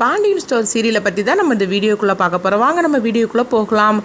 Pandian store சீரியலை பற்றி தான் நம்ம இந்த வீடியோக்குள்ளே பார்க்க போகிறோம் வாங்க நம்ம வீடியோக்குள்ளே போகலாம்.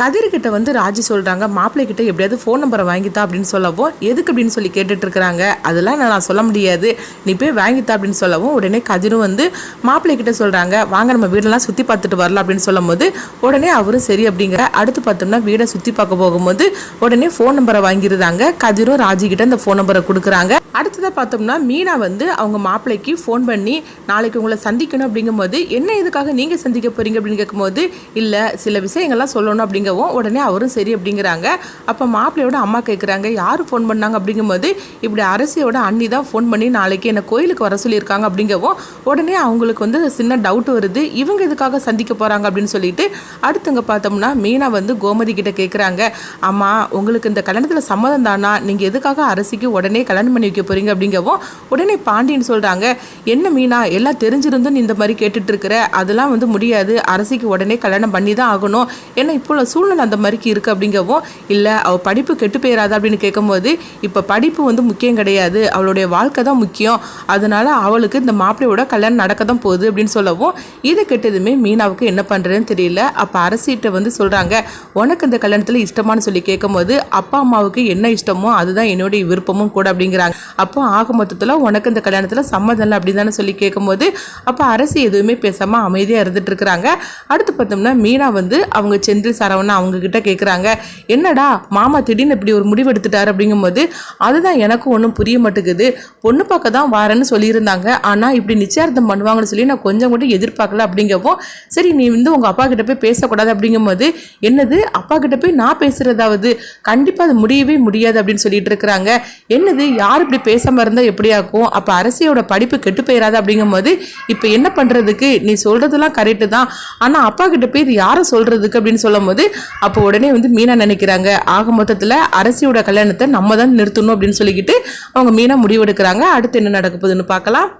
கதிர்கிட்ட வந்து ராஜி சொல்கிறாங்க மாப்பிள்ளைகிட்ட எப்படியாவது ஃபோன் நம்பரை வாங்கித்தா அப்படின்னு சொல்லவும் எதுக்கு அப்படின்னு சொல்லி கேட்டுட்ருக்குறாங்க. அதெல்லாம் நான் சொல்ல முடியாது. நீ போய் வாங்கித்தா அப்படின்னு சொல்லவும் உடனே கதிரும் வந்து மாப்பிள்ளைகிட்ட சொல்கிறாங்க வாங்க நம்ம வீடெல்லாம் சுற்றி பார்த்துட்டு வரலாம் அப்படின்னு சொல்லும் போது உடனே அவரும் சரி அப்படிங்கிற அடுத்து பார்த்தோம்னா வீடை சுற்றி பார்க்க போகும்போது உடனே ஃபோன் நம்பரை வாங்கிருந்தாங்க கதிரும் ராஜிக்கிட்ட அந்த இந்த ஃபோன் நம்பரை கொடுக்குறாங்க. அடுத்ததாக பார்த்தோம்னா மீனா வந்து அவங்க மாப்பிள்ளைக்கு ஃபோன் பண்ணி நாளைக்கு உங்களை சந்திக்கணும் கேட்கும்போது என்ன இதுக்காக நீங்கள் சந்திக்க போறீங்க? அப்படின்னு கேட்கும்போது இல்லை சில விஷயங்கள்லாம் சொல்லணும் அப்படிங்கவும் உடனே அவரும் சரி அப்படிங்கிறாங்க. அப்போ மாப்பிள்ளையோட அம்மா கேட்குறாங்க யார் ஃபோன் பண்ணாங்க? அப்படிங்கும்போது இப்படி அரசியோட அண்ணி தான் ஃபோன் பண்ணி நாளைக்கு என்னை கோயிலுக்கு வர சொல்லியிருக்காங்க. அப்படிங்கவும் உடனே அவங்களுக்கு வந்து சின்ன டவுட் வருது. இவங்க இதுக்காக சந்திக்க போகிறாங்க அப்படின்னு சொல்லிட்டு அடுத்தவங்க பார்த்தோம்னா மீனா வந்து கோமதி கிட்ட கேட்குறாங்க அம்மா உங்களுக்கு இந்த கல்யாணத்தில் சம்மதம் தானா? நீங்கள் எதுக்காக அரசிக்கு உடனே கல்யாணம் பண்ணி வைக்க போகிறீங்க அப்படிங்கவும் உடனே பாண்டியன் சொல்கிறாங்க என்ன மீனா? எல்லாம் தெரிஞ்சிருந்தும் இந்த மாதிரி கேட்டு இருக்கிற அதெல்லாம் வந்து முடியாது. அரசிக்கு உடனே கல்யாணம் பண்ணி தான் ஆகணும். ஏன்னா இப்போ உள்ள சூழ்நிலை அந்த மாதிரிக்கு இருக்குது அப்படிங்கவும் இல்லை அவள் படிப்பு கெட்டு போயிடாதா அப்படின்னு கேட்கும்போது இப்போ படிப்பு வந்து முக்கியம் கிடையாது. அவளுடைய வாழ்க்கை தான் முக்கியம். அதனால் அவளுக்கு இந்த மாப்பிள்ளையோட கல்யாணம் நடக்க தான் போகுது அப்படின்னு சொல்லவும் இதை கெட்டதுமே மீனாவுக்கு என்ன பண்ணுறதுன்னு தெரியல. அப்போ அரசிட்ட வந்து சொல்கிறாங்க உனக்கு இந்த கல்யாணத்தில் இஷ்டமானு சொல்லி கேட்கும்போது அப்பா அம்மாவுக்கு என்ன இஷ்டமோ அதுதான் என்னுடைய விருப்பமும் கூட அப்படிங்கிறாங்க. அப்போ ஆக மொத்தத்தில் உனக்கு இந்த கல்யாணத்தில் சம்மதம் இல்லை அப்படின்னு தானே சொல்லி கேட்கும்போது அப்போ அரசு எதுவுமே பேசாமல் அமைதியாக இருந்துட்டு இருக்கிறாங்க. அடுத்து பார்த்தோம்னா மீனா வந்து அவங்க செந்தில் சரவணா அவங்க கிட்ட கேட்குறாங்க என்னடா மாமா திடீர்னு இப்படி ஒரு முடிவு எடுத்துட்டார் அப்படிங்கும்போது அதுதான் எனக்கும் ஒன்றும் புரிய மாட்டேங்குது. பொண்ணு பார்க்க தான் வாரேன்னு சொல்லியிருந்தாங்க. ஆனால் இப்படி நிச்சயார்த்தம் பண்ணுவாங்கன்னு சொல்லி நான் கொஞ்சம் கூட எதிர்பார்க்கல அப்படிங்கவும் சரி நீ வந்து உங்கள் அப்பா கிட்ட போய் பேசக்கூடாது அப்படிங்கும்போது என்னது? அப்பா கிட்ட போய் நான் பேசுகிறதாவது கண்டிப்பாக அது முடியவே முடியாது அப்படின்னு சொல்லிட்டு இருக்கிறாங்க. என்னது? யார் இப்படி பேசாமல் இருந்தால் எப்படியாக்கும்? அப்போ அரசியோட படிப்பு கெட்டு போயிடாது அப்படிங்கும்போது இப்போ என்ன பண்ணுறது பண்ணுறதுக்கு நீ சொல்றதெல்லாம் கரெக்டு தான். ஆனால் அப்பா கிட்ட போய் இது யாரை சொல்கிறதுக்கு அப்படின்னு சொல்லும் போது அப்போ உடனே வந்து மீனா நினைக்கிறாங்க. ஆக மொத்தத்தில் அரசியோட கல்யாணத்தை நம்ம தான் நிறுத்தணும் அப்படின்னு சொல்லிக்கிட்டு அவங்க மீனா முடிவெடுக்கிறாங்க. அடுத்து என்ன நடக்க போகுதுன்னு பார்க்கலாம்.